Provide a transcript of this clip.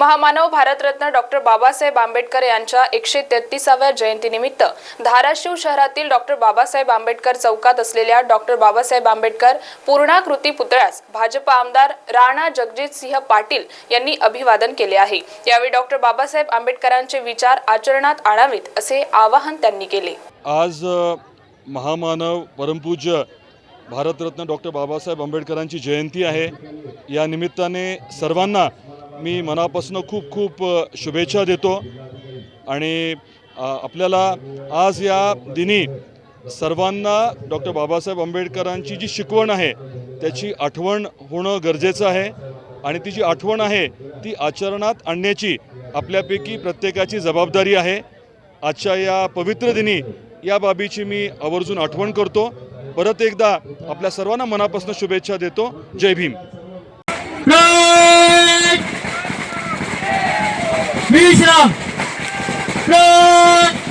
महामानव भारतरत्न डॉक्टर बाबासाहेब आंबेडकर यांच्या एकशे तेहतीसाव्या जयंतीनिमित्त धाराशिव शहरातील डॉक्टर बाबासाहेब आंबेडकर चौकात असलेल्या डॉक्टर बाबासाहेब आंबेडकर पूर्णाकृती पुतळ्यास भाजप आमदार राणा जगजितसिंह पाटील यांनी अभिवादन केले आहे. यावेळी डॉक्टर बाबासाहेब आंबेडकरांचे विचार आचरणात आणावेत असे आवाहन त्यांनी केले. आज महामानव परमपूज्य भारतरत्न डॉक्टर बाबासाहेब आंबेडकरांची जयंती आहे. या निमित्ताने सर्वांना मी मनापासून खूप खूप शुभेच्छा देतो. आणि आपल्याला आज या दिनी सर्वांना डॉक्टर बाबासाहेब आंबेडकरांची जी शिकवण आहे त्याची आठवण होणं गरजेचं आहे. आणि ती जी आठवण आहे ती आचरणात आणण्याची आपल्यापैकी प्रत्येकाची जबाबदारी आहे. आजच्या या पवित्र दिनी या बाबीची मी आवर्जून आठवण करतो. परत एकदा आपल्या सर्वांना मनापासून शुभेच्छा देतो. जय भीम. 미신앙 끝!